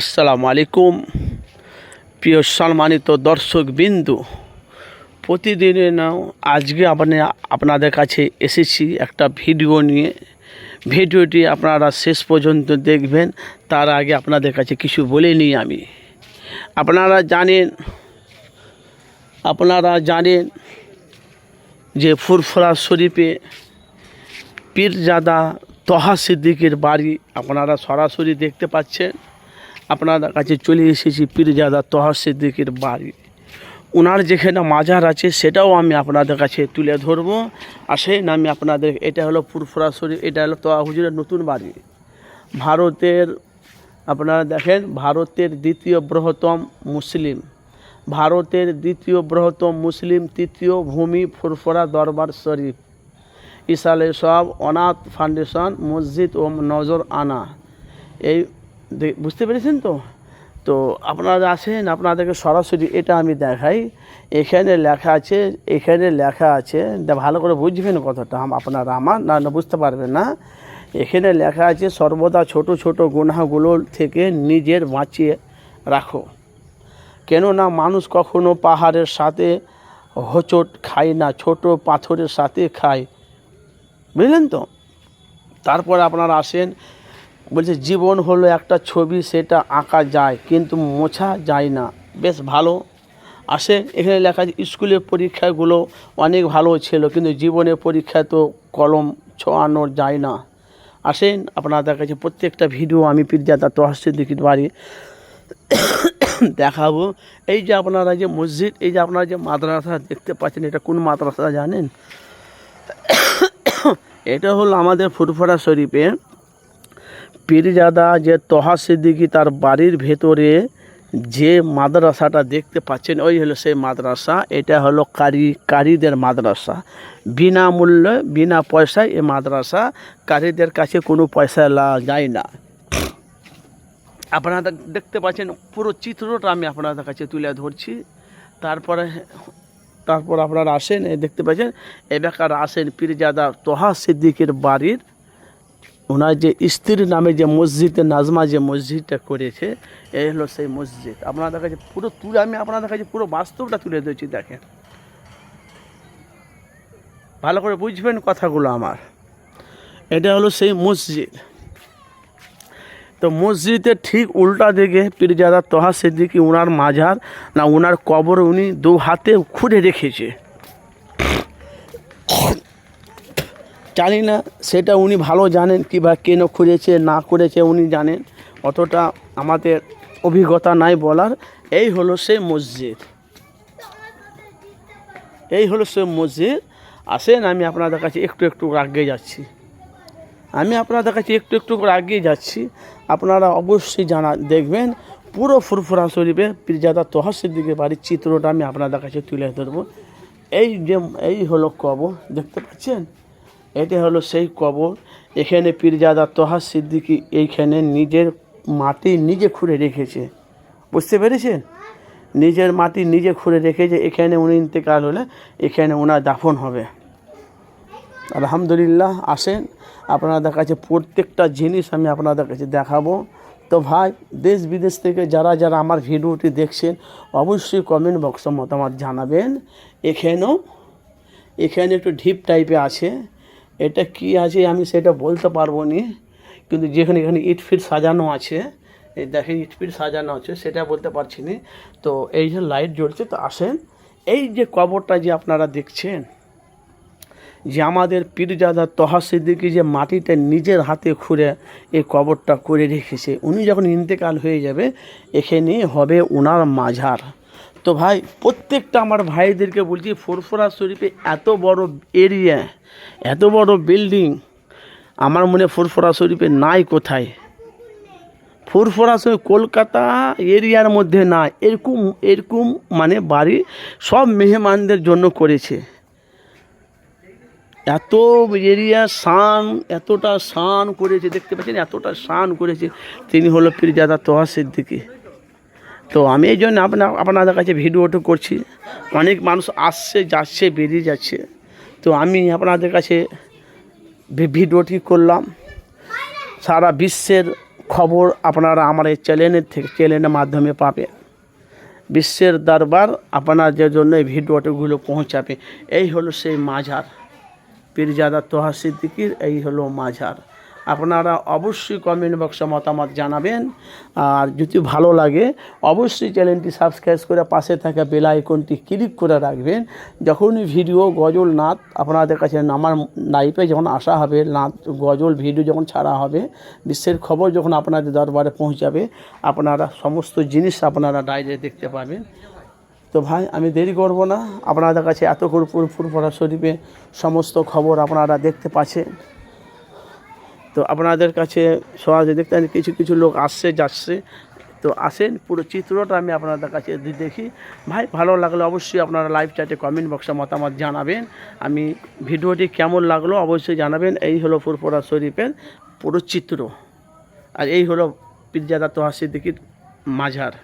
আসসালামু আলাইকুম প্রিয় সম্মানিত দর্শক বিন্দু প্রতিদিনের নাও আজকে আপনি, আপনাদের কাছে এসেছি একটা ভিডিও নিয়ে। ভিডিওটি আপনারা শেষ পর্যন্ত দেখবেন, তার আগে আপনাদের কাছে কিছু বলে নিই আমি। আপনারা জানেন আপনারা জানেন যে ফুরফুরা শরীফে পীরজাদা তহা সিদ্দিকের বাড়ি আপনারা সরাসরি দেখতে পাচ্ছেন। আপনাদের কাছে চলে এসেছি পীরজাদা তহা সিদ্দিকের বাড়ি। ওনার যেখানে মাজার আছে, সেটাও আমি আপনাদের কাছে তুলে ধরবো। আর সেই নামে আপনাদের, এটা হলো ফুরফুরা শরীফ, এটা হলো তহা হুজুরের নতুন বাড়ি। ভারতের, আপনারা দেখেন, ভারতের দ্বিতীয় বৃহত্তম মুসলিম। ভারতের দ্বিতীয় বৃহত্তম মুসলিম, তৃতীয় ভূমি ফুরফুরা দরবার শরীফ। ইসালে সব অনাথ ফাউন্ডেশন, মসজিদ ও নজর আনা। এই বুঝতে পেরেছেন তো? তো আপনারা আসেন, আপনাদেরকে সরাসরি এটা আমি দেখাই। এখানে লেখা আছে, এখানে লেখা আছে ভালো করে বুঝবেন কথাটা আপনারা আমার, না না, বুঝতে পারবেন না। এখানে লেখা আছে, সর্বদা ছোট ছোট গুনাহগুলো থেকে নিজের বাঁচিয়ে রাখো। কেননা মানুষ কখনো পাহাড়ের সাথে হোঁচট খায় না, ছোট পাথরের সাথে খায়। বুঝলেন তো? তারপর আপনারা আসেন বলছে, জীবন হলো একটা ছবি, সেটা আঁকা যায়, কিন্তু মোছা যায় না। বেশ ভালো। আসে, এখানে লেখা স্কুলের পরীক্ষাগুলো অনেক ভালো ছিল, কিন্তু জীবনের পরীক্ষা তো কলম ছোঁয়ানো যায় না। আসেন আপনাদের কাছে প্রত্যেকটা ভিডিও আমি পীরজাদা তহসিদ্দিকির বাড়ি দেখাবো। এই যে আপনারা যে মসজিদ, এই যে আপনারা যে মাদ্রাসা দেখতে পাচ্ছেন, এটা কোন মাদ্রাসা জানেন? এটা হলো আমাদের ফুরফুরা শরীফে পীরজাদা যে তহা সিদ্দিকি তার বাড়ির ভেতরে যে মাদ্রাসাটা দেখতে পাচ্ছেন, ওই হলো সেই মাদ্রাসা। এটা হলো কারি, কারিদের মাদ্রাসা। বিনামূল্যে বিনা পয়সায় এই মাদ্রাসা। কারিদের কাছে কোনো পয়সা যায় না। আপনারা দেখতে পাচ্ছেন, পুরো চিত্রটা আমি আপনাদের কাছে তুলে ধরছি। তারপরে, তারপর আপনারা আসেন দেখতে পাচ্ছেন এলাকার আসেন পীরজাদা তোহা সিদ্দিকের বাড়ির ওনার যে স্ত্রীর নামে যে মসজিদে, নাজমা যে মসজিদটা করেছে এই হলো সেই মসজিদ। আপনাদের কাছে পুরো তুলে, আমি আপনাদের কাছে পুরো বাস্তবটা তুলে দিয়েছি দেখেন। ভালো করে বুঝবেন কথাগুলো আমার। এটা হলো সেই মসজিদ। তো মসজিদের ঠিক উল্টা দিকে পীরজাদা তোহা সিদ্দিকি ওনার মাঝার না ওনার কবর উনি দু হাতে খুঁড়ে রেখেছে। জানি না, সেটা উনি ভালো জানেন কিবা কেন খুঁজেছে, না করেছে উনি জানেন। অতটা আমাদের অভিজ্ঞতা নাই বলার। এই হলো সেই মসজিদ। এই হলো সেই মসজিদ। আসেন, আমি আপনাদের কাছে একটু একটু আগে যাচ্ছি। আমি আপনাদের কাছে একটু একটু করে আগিয়ে যাচ্ছি। আপনারা অবশ্যই জানা, দেখবেন, পুরো ফুরফুরা শরীফে পীরজাদা তহসির দিকে বাড়ির চিত্রটা আমি আপনাদের কাছে তুলে ধরবো। এই যে, এই হলো কবর, দেখতে পাচ্ছেন? এটা হলো সেই কবর। এখানে পীরজাদা তহা সিদ্দিকি এইখানে নিজের মাটি নিজে খুঁড়ে রেখেছে। বুঝতে পেরেছেন? নিজের মাটি নিজে খুঁড়ে রেখেছে। এখানে উনি ইন্তেকাল হলে এখানে ওনার দাফন হবে। আলহামদুলিল্লাহ, আসেন। আপনাদের কাছে প্রত্যেকটা জিনিস আমি আপনাদের কাছে দেখাবো। তো ভাই, দেশ বিদেশ থেকে যারা যারা আমার ভিডিওটি দেখছেন, অবশ্যই কমেন্ট বক্সে মতামত জানাবেন। এখানেও, এখানে একটু ঢিপ টাইপে আছে। এটা কি আছে আমি সেটা বলতে পারব নি। কিন্তু যেখানে এখানে ইট ফিট সাজানো আছে, এই দেখেন ইট ফিট সাজানো আছে, সেটা বলতে পারছি না। তো এই যে লাইট জ্বলছে, তো আসেন, এই যে কবরটা যে আপনারা দেখছেন, যে আমাদের পীরজাদা তহা সিদ্দিকি যে মাটিটা নিজের হাতে খুঁড়ে এই কবরটা করে রেখেছে, উনি যখন ইন্তেকাল হয়ে যাবে, এখানে হবে ওনার মাঝার। তো ভাই, প্রত্যেকটা আমার ভাইদেরকে বলছি, ফুরফুরা শরীফে এত বড় এরিয়া এত বড় বিল্ডিং আমার মনে ফুরফুরা শরীফে নাই কোথায়। ফুরফুরা শরীফ কলকাতা এরিয়ার মধ্যে না এরকম এরকম মানে বাড়ি সব মেহমানদের জন্য করেছে। এত এরিয়া শান, এতটা শান করেছে, দেখতে পাচ্ছেন? এতটা শান করেছে। তিনি হলো পীরজাদা তোহা সিদ্দিকি তো আমি এই জন্য আপনার, আপনাদের কাছে ভিডিওটা করছি। অনেক মানুষ আসছে, যাচ্ছে, বেরিয়ে যাচ্ছে। তো আমি আপনাদের কাছে ভিডিওটি করলাম। সারা বিশ্বের খবর আপনারা আমার এই চ্যানেলের থেকে চ্যানেলের মাধ্যমে পাবে বিশ্বের দরবার আপনাদের জন্য এই ভিডিওটিগুলো পৌঁছাবে। এই হলো সেই মাঝার। পীরজাদা তোহা সিদ্দিকির এই হলো মাঝার। আপনারা অবশ্যই কমেন্ট বক্সে মতামত জানাবেন। আর যদি ভালো লাগে, অবশ্যই চ্যানেলটি সাবস্ক্রাইব করে পাশে থাকা বেল আইকনটি ক্লিক করে রাখবেন। যখনই ভিডিও গজল নাচ আপনাদের কাছে আমার লাইফে যখন আসা হবে নাচ গজল ভিডিও যখন ছাড়া হবে, বিশ্বের খবর যখন আপনাদের দরবারে পৌঁছাবে, আপনারা সমস্ত জিনিস আপনারা ডাইরে দেখতে পাবেন। তো ভাই, আমি দেরি করব না। আপনাদের কাছে এত করে ফুরফুরা শরীফে সমস্ত খবর আপনারা দেখতে পাচ্ছেন। তো আপনাদের কাছে সহজে দেখতে কিছু কিছু লোক আসছে, যাচ্ছে। তো আসেন, পুরো চিত্রটা আমি আপনাদের কাছে দেখি। ভাই, ভালো লাগলে অবশ্যই আপনারা লাইভ চ্যাটে কমেন্ট বক্সে মতামত জানাবেন। আমি ভিডিওটি কেমন লাগল অবশ্যই জানাবেন। এই হলো ফুরফুরা শরীফের পুরো চিত্র। আর এই হলো পিজ্জাদা তোহা সিদ্দিকির মাঝার।